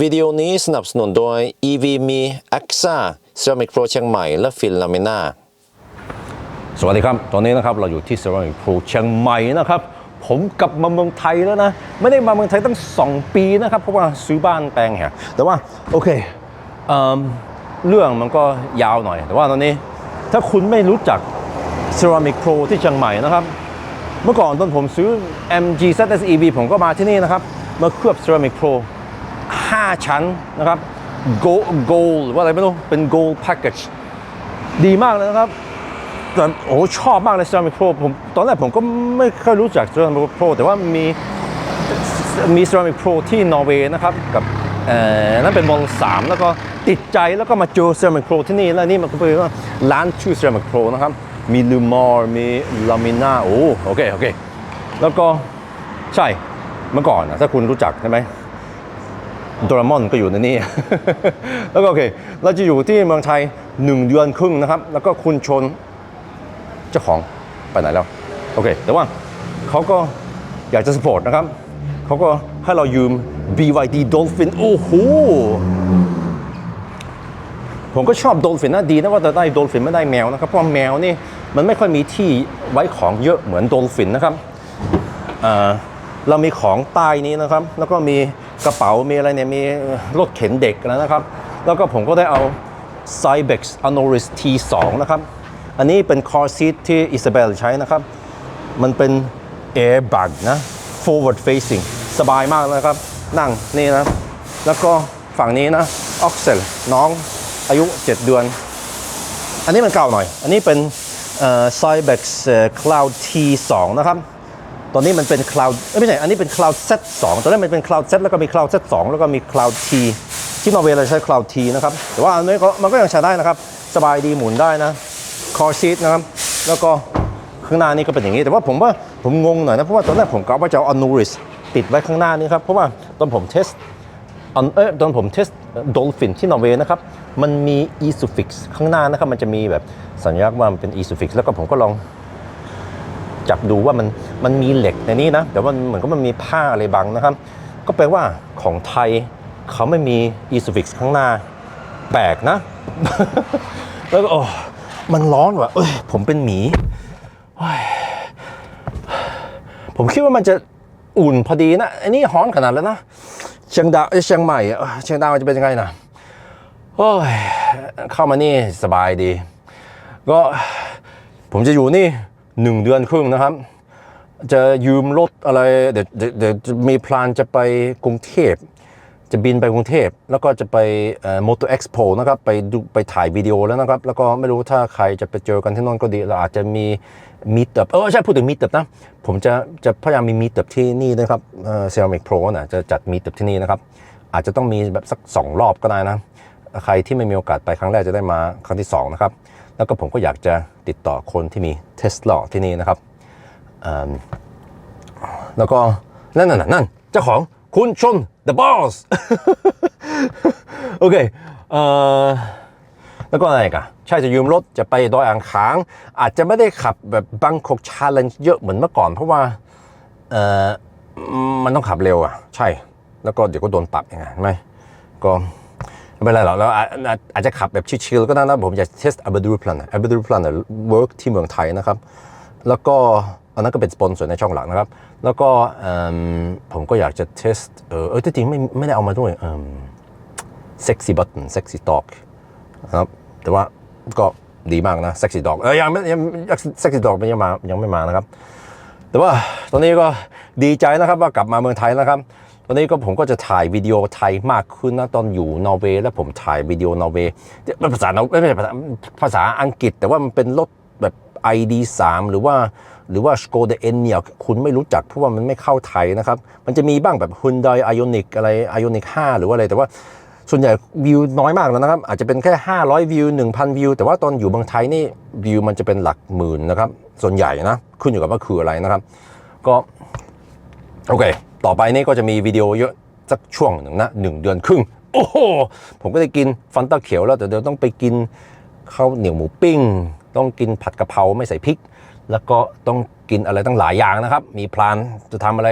วิดีโอนี้สนับสนุนโดย EV มี AXA Ceramic Pro เชียงใหม่ และฟินลามิน่าสวัสดีครับ ตอนนี้นะครับเราอยู่ที่ Ceramic Pro เชียงใหม่นะครับ ผมกลับมาเมืองไทยแล้วนะ ไม่ได้มาเมืองไทยตั้ง 2 ปีนะครับ เพราะว่าซื้อบ้านแปลงแหงแต่ว่า โอเคเอเรื่องมันก็ยาวหน่อย แต่ว่าตอนนี้ถ้าคุณไม่รู้จัก Ceramic Pro ที่เชียงใหม่นะครับ เมื่อก่อนตอนผมซื้อ MG ZS EV ผมก็มาที่นี่นะครับ มาเคลือบ Ceramic Pro 5 ชั้นนะครับ Gold Gold หรือว่าอะไรไม่รู้ เป็น Gold Package ดีมากเลยนะครับแต่โอ้โหชอบมากเลย Ceramic Pro ผมตอนแรกผมก็ไม่ค่อยรู้จัก Ceramic Pro แต่ว่ามีมี Ceramic Pro ที่นอร์เวย์นะครับกับเอ่อนั่นเป็นมอลสามแล้วก็ติดใจแล้วก็มาเจอ Ceramic Pro ที่นี่ แล้วนี่มันก็เป็นว่าร้านชื่อ Ceramic Pro นะครับ มีลูมอร์มีลามิน่าโอ้โอเค โอเค แล้วก็ใช่เมื่อก่อนนะถ้าคุณรู้จักใช่ไหมโดราเอมอนก็อยู่ในนี้ แล้วก็โอเค เราจะอยู่ที่เมืองไทยหนึ่งเดือนครึ่งนะครับ แล้วก็คุณชนเจ้าของไปไหนแล้ว โอเค แต่ว่าเขาก็อยากจะสปอร์ตนะครับ เขาก็ให้เรายืม BYD Dolphin โอ้โห ผมก็ชอบ Dolphin นะดีนะว่าจะได้ Dolphin ไม่ได้แมวนะครับ เพราะว่าแมวนี่มันไม่ค่อยมีที่ไว้ของเยอะเหมือน Dolphin นะครับ เรามีของใต้นี้นะครับ แล้วก็มีกระเป๋ามีอะไรเนี่ยมีรถเข็นเด็กนะครับ แล้วก็ผมก็ได้เอา Cybex Anoris T2 นะครับ อันนี้เป็น car seat ที่อิซาเบลใช้นะครับ มันเป็น airbag นะ forward facing สบายมากนะครับ นั่งนี่นะ แล้วก็ฝั่งนี้นะ Oxel น้องอายุ 7 เดือน อันนี้มันเก่าหน่อย อันนี้เป็น Cybex Cloud T2 นะครับ ตอนนี้มันเป็น Cloud ไม่ใช่ อันนี้เป็น Cloud Z2 ตอนแรกมันเป็น Cloud Z แล้วก็มี Cloud Z2 แล้วก็มี Cloud T ที่นอร์เวย์เราใช้ Cloud T นะครับ แต่ว่าอันนี้ก็มันก็ยังใช้ได้นะครับ สบายดีหมุนได้นะ Car seat นะครับ แล้วก็ข้างหน้านี่ก็เป็นอย่างนี้ แต่ว่าผมว่าผมงงหน่อยนะ เพราะว่าตอนแรกผมกะว่าจะเอา Anuris ติดไว้ข้างหน้านี้ครับ เพราะว่าตอนผมเทสอันเออตอนผมเทสดอลฟินที่นอร์เวย์นะครับ มันมี e s u f f i x ข้างหน้านะครับ มันจะมีแบบสัญลักษณ์ว่ามันเป็น e s u f f i x แล้วก็ผมก็ลองจับดูว่ามัน มันมีเหล็กในนี้นะแต่ว่ามันเหมือนก็มันมีผ้าอะไรบังนะครับ ก็แปลว่าของไทยเขาไม่มี e s u f i x ข้างหน้า แปลกนะ แล้วก็โอ้มันร้อนว่ะเอ้ยผมเป็นหมี ผมคิดว่ามันจะอุ่นพอดีนะอันนี้ร้อนขนาดแล้วนะเชียงดาวเอ้ยเชียงใหม่เอ้ยเชียงดาวจะเป็นยังไงนะโอ้ยเข้ามานี่สบายดี ก็ผมจะอยู่นี่หนึ่งเดือนครึ่งนะครับ จะยืมรถอะไรเดี๋ยวเดี๋ยวมีพลานจะไปกรุงเทพ จะบินไปกรุงเทพ แล้วก็จะไปมอเตอร์เอ็กซ์โปนะครับไปดูไปถ่ายวิดีโอแล้วนะครับ แล้วก็ไม่รู้ถ้าใครจะไปเจอกันที่นั่นก็ดี เราอาจจะมีมีต u p เออใช่พูดถึงมีต u p นะ ผมจะจะพยายามมีมีต u p ที่นี่นะครับเซรามิกโปรนะจะจัดมีต u p ที่นี่นะครับ อาจจะต้องมีแบบสักสองรอบก็ได้นะ ใครที่ไม่มีโอกาสไปครั้งแรกจะได้มาครั้งที่สองนะครับ แล้วก็ผมก็อยากจะติดต่อคนที่มีเทสลาที่นี่นะครับ แล้วก็นั่นนั่นนั่นเจ้าของคุณชน the boss โอเคเอ่อแล้วก็อะไรกันใช่จะยืมรถจะไปดอยอ่างขาง อาจจะไม่ได้ขับแบบบังคกชาเลนจ์เยอะเหมือนเมื่อก่อน เพราะว่าเอ่อมันต้องขับเร็วอะ ใช่ แล้วก็เดี๋ยวก็โดนปรับยังไงใช่ไหมก็ไม่เป็นไรหรอกแล้วอาอาจจะขับแบบชิลๆก็ได้นะผมอยากเทสอัลเบดูพลันอัลเบดูพลันเวิร์กที่เมืองไทยนะครับ แล้วก็ อันนั้นก็เป็นสปอนเซอร์ในช่องหลักนะครับ แล้วก็ผมก็อยากจะเทสเออเออที่จริงไม่ไม่ได้เอามาด้วยเอ่อ sexy button sexy dog นะครับแต่ว่าก็ดีมากนะ sexy dog เออยังไม่ยัง sexy dog มันยังมายังไม่มานะครับ แต่ว่าตอนนี้ก็ดีใจนะครับว่ากลับมาเมืองไทยนะครับตอนนี้ก็ผมก็จะถ่ายวิดีโอไทยมากขึ้นนะตอนอยู่นอร์เวย์แล้วผมถ่ายวิดีโอนอร์เวย์ภาษานอร์ไม่ใช่ภาษาภาษาอังกฤษ แต่ว่ามันเป็นรถแบบ ID3 หรือว่าหรือว่า Skoda Enyaq คุณไม่รู้จักเพราะว่ามันไม่เข้าไทยนะครับ มันจะมีบ้างแบบ Hyundai Ioniq อะไร Ioniq 5 หรือว่าอะไรแต่ว่าส่วนใหญ่วิวน้อยมากแล้วนะครับ อาจจะเป็นแค่ 500 วิว 1,000 วิว แต่ว่าตอนอยู่เมืองไทยนี่วิวมันจะเป็นหลักหมื่นนะครับ ส่วนใหญ่นะขึ้นอยู่กับว่าคืออะไรนะครับ ก็ โอเค ต่อไปนี่ก็จะมีวิดีโอเยอะสักช่วงหนึ่งนะหนึ่งเดือนครึ่ง โอ้โห ผมก็ได้กินฟันตาเขียวแล้วแต่เดี๋ยวต้องไปกินข้าวเหนียวหมูปิ้ง ต้องกินผัดกะเพราไม่ใส่พริก แล้วก็ต้องกินอะไรตั้งหลายอย่างนะครับ มีพลานจะทำอะไร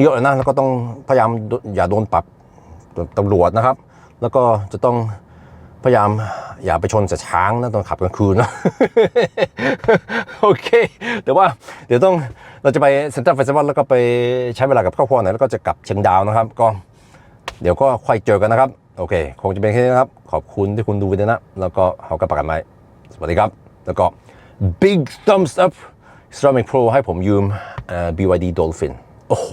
เยอะนะแล้วก็ต้องพยายามอย่าโดนปรับตำรวจนะครับ แล้วก็จะต้องพยายามอย่าไปชนกับช้างนะตอนขับกลางคืนนะโอเคแต่ว่าเดี๋ยวต้องเราจะไปเซ็นทรัลเฟสติวัลแล้วก็ไปใช้เวลากับครอบครัวหน่อยแล้วก็จะกลับเชียงดาวนะครับ ก็เดี๋ยวก็ค่อยเจอกันนะครับ โอเค คงจะเป็นแค่นี้นะครับ ขอบคุณที่คุณดูวิดีโอนะ แล้วก็เขาก็ประกันไว้สวัสดีครับ แล้วก็ big thumbs up Ceramic Pro ให้ผมยืมเอ่อ BYD Dolphin โอ้โห